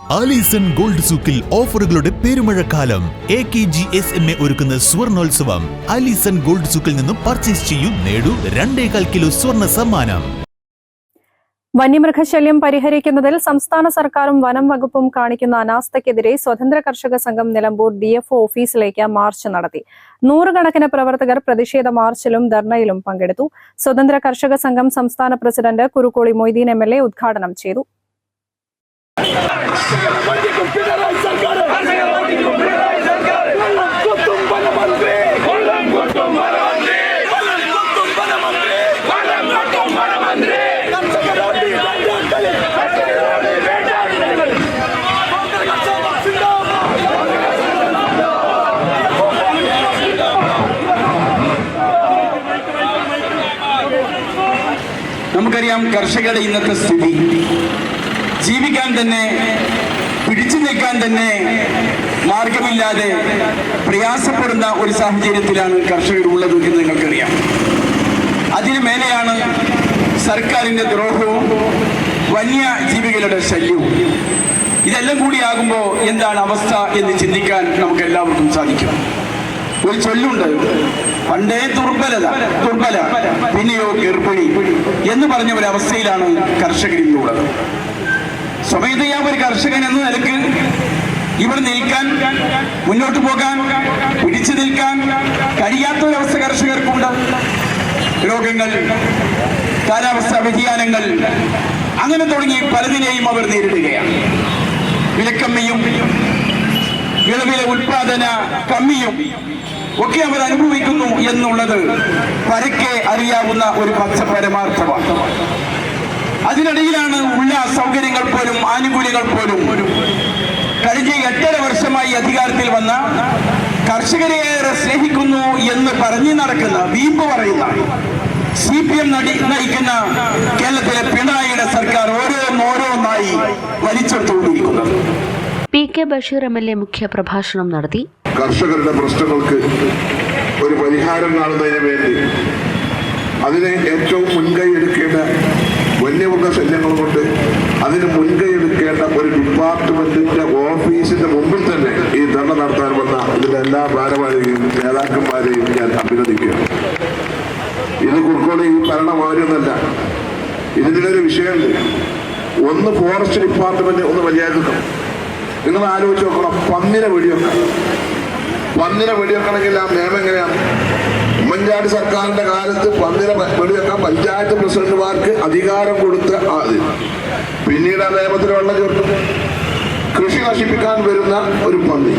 Alison gold സൂക്കിൽ ഓഫറുകളുടെ പെരുമഴക്കാലം. A K G S M A ഒരുക്കുന്ന സ്വർണോത്സവം. ആലീസൺ ഗോൾഡ് സൂക്കിൽ നിന്നും പർച്ചേസ് ചെയ്യൂ നേടൂ രണ്ടേകാൽ കിലോ സ്വർണ സമ്മാനം. വന്യമൃഗശല്യം പരിഹരിക്കുന്നതിൽ സംസ്ഥാന സർക്കാരും വനം വകുപ്പും കാണിക്കുന്ന അനാസ്ഥയ്ക്കെതിരെ സ്വതന്ത്ര കർഷക സംഘം നിലമ്പൂർ ഡി ഡിഎഫ്ഒ ഓഫീസിലേക്ക് മാർച്ച് നടത്തി. നൂറുകണക്കിന് പ്രവർത്തകർ പ്രതിഷേധ മാർച്ചിലും ധർണയിലും പങ്കെടുത്തു. സ്വതന്ത്ര കർഷക സംഘം സംസ്ഥാന പ്രസിഡന്റ് കുറുക്കോളി മൊയ്തീൻ എം ഉദ്ഘാടനം ചെയ്തു. നമുക്കറിയാം കർഷകരുടെ ഇന്നത്തെ സ്ഥിതി ജീവിക്കാൻ തന്നെ പിടിച്ചു നിൽക്കാൻ തന്നെ മാർഗമില്ലാതെ പ്രയാസപ്പെടുന്ന ഒരു സാഹചര്യത്തിലാണ് കർഷകർ ഉള്ളത് എന്ന് നിങ്ങൾക്കറിയാം. അതിനു മേലെയാണ് സർക്കാരിന്റെ ദ്രോഹവും വന്യജീവികളുടെ ശല്യവും. ഇതെല്ലാം കൂടിയാകുമ്പോൾ എന്താണ് അവസ്ഥ എന്ന് ചിന്തിക്കാൻ നമുക്ക് എല്ലാവർക്കും സാധിക്കും. ഒരു ചൊല്ലുണ്ട് പണ്ടേ ദുർബലത ദുർബല പിന്നെയോ ഗർഭിണി എന്ന് പറഞ്ഞ ഒരു അവസ്ഥയിലാണ് കർഷകർ ഞാൻ ഒരു കർഷകൻ എന്ന നിലയ്ക്ക് ഇവിടെ നിൽക്കാൻ മുന്നോട്ട് പോകാൻ പിടിച്ചു നിൽക്കാൻ കഴിയാത്ത ഒരവസ്ഥ കർഷകർക്കുണ്ട്. രോഗങ്ങൾ കാലാവസ്ഥാ വ്യതിയാനങ്ങൾ അങ്ങനെ തുടങ്ങി പലതിനെയും അവർ നേരിടുകയാണ്. വിലക്കമ്മിയും വിളവിലെ ഉൽപാദന കമ്മിയും ഒക്കെ അവർ അനുഭവിക്കുന്നു എന്നുള്ളത് പരക്കെ അറിയാവുന്ന ഒരു പച്ച പരമാർത്ഥമാണ് അതിനിടയിലാണ് ഉള്ള സൗകര്യങ്ങൾ പോലും ആനുകൂല്യങ്ങൾ പോലും. കഴിഞ്ഞ എട്ടര വർഷമായി അധികാരത്തിൽ വന്ന കർഷകരെ ഏറെ സ്നേഹിക്കുന്നു എന്ന് പറഞ്ഞു നടക്കുന്ന വീമ്പ് പറയുന്ന സി പി എം നയിക്കുന്ന കേരളത്തിലെ പിണറായിയുടെ സർക്കാർ ഓരോന്നോരോന്നായി വലിച്ചെടുത്തുകൊണ്ടിരിക്കുന്നത്. P K Basheer M L A മുഖ്യ പ്രഭാഷണം നടത്തി. കർഷകരുടെ പ്രശ്നങ്ങൾക്ക് ഒരു പരിഹാരം കാണുന്നതിന് വേണ്ടി അതിനെ ഏറ്റവും മുൻകൈ എടുക്കേണ്ട വന്യമൃഗ ശല്യങ്ങൾ കൊണ്ട് അതിന് മുൻകൈ എടുക്കേണ്ട ഒരു ഡിപ്പാർട്ട്മെന്റിന്റെ ഓഫീസിന്റെ മുമ്പിൽ തന്നെ ഈ ധർണ നടത്താൻ വന്ന ഇതിന്റെ എല്ലാ ഭാരവാഹികളെയും നേതാക്കന്മാരെയും ഞാൻ അഭിനന്ദിക്കുകയാണ് ഇത് കുർക്കോളി ഈ ഭരണമായിരുന്നല്ല ഇതിനൊരു വിഷയമുണ്ട്. ഒന്ന് ഫോറസ്റ്റ് ഡിപ്പാർട്ട്മെന്റ് ഒന്ന് മര്യാദക്കും നിങ്ങൾ ആലോചിച്ച് നോക്കണം. പന്നിനെ വെടിവെക്കണം. പന്നിനെ വെടിവെക്കണമെങ്കിൽ ആ നിയമം എങ്ങനെയാണ്? ഉമ്മൻചാണ്ടി സർക്കാരിന്റെ കാലത്ത് പന്നിനെ വെടിവെക്കാൻ പഞ്ചായത്ത് പ്രസിഡന്റുമാർക്ക് അധികാരം കൊടുത്ത അത് പിന്നീട് ആ നിയമത്തിൽ വെള്ളം ചേർത്തു. കൃഷി നശിപ്പിക്കാൻ വരുന്ന ഒരു പന്നി.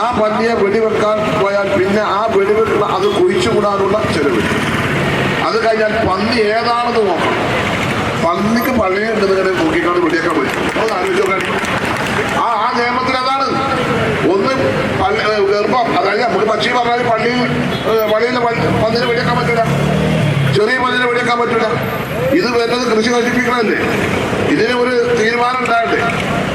ആ പന്നിയെ വെടിവെക്കാൻ പോയാൽ പിന്നെ ആ വെടിവെക്കുന്ന അത് കുഴിച്ചുകൂടാനുള്ള ചെലവ്. അത് കഴിഞ്ഞാൽ പന്നി ഏതാണെന്ന് നോക്കണം. പന്നിക്ക് പള്ളിയുണ്ട് നിങ്ങളുടെ നോക്കിക്കാണ് വെടിയേക്കാൻ പറ്റും ആലോചിച്ച് ആ ആ നിയമത്തിൽ അതാണ് ഒന്ന് ഗർഭം അതായത് നമുക്ക് പക്ഷി പറഞ്ഞാൽ പള്ളിയിൽ വെടിയാക്കാൻ പന്നിനെ വെടിയേക്കാൻ പറ്റില്ല ചെറിയ പന്നിനെ വെടിയാക്കാൻ പറ്റില്ല ഇത് വരുന്നത് കൃഷി നശിപ്പിക്കണമല്ലേ ഇതിന് ഒരു തീരുമാനം ഉണ്ടാകട്ടെ.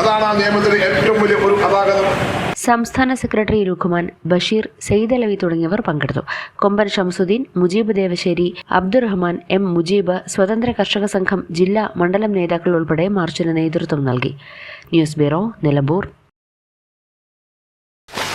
അതാണ് ആ നിയമത്തിലെ ഏറ്റവും വലിയ ഒരു അപാകതം. സംസ്ഥാന സെക്രട്ടറി രുഖുമാൻ ബഷീർ സെയ്ദ് അലവി തുടങ്ങിയവർ പങ്കെടുത്തു. കൊമ്പൻ ഷംസുദ്ദീൻ മുജീബ് ദേവശേരി അബ്ദുറഹ്മാൻ എം മുജീബ് സ്വതന്ത്ര കർഷക സംഘം ജില്ലാ മണ്ഡലം നേതാക്കൾ ഉൾപ്പെടെ മാർച്ചിന് നേതൃത്വം നൽകി. News bureau Nilambur.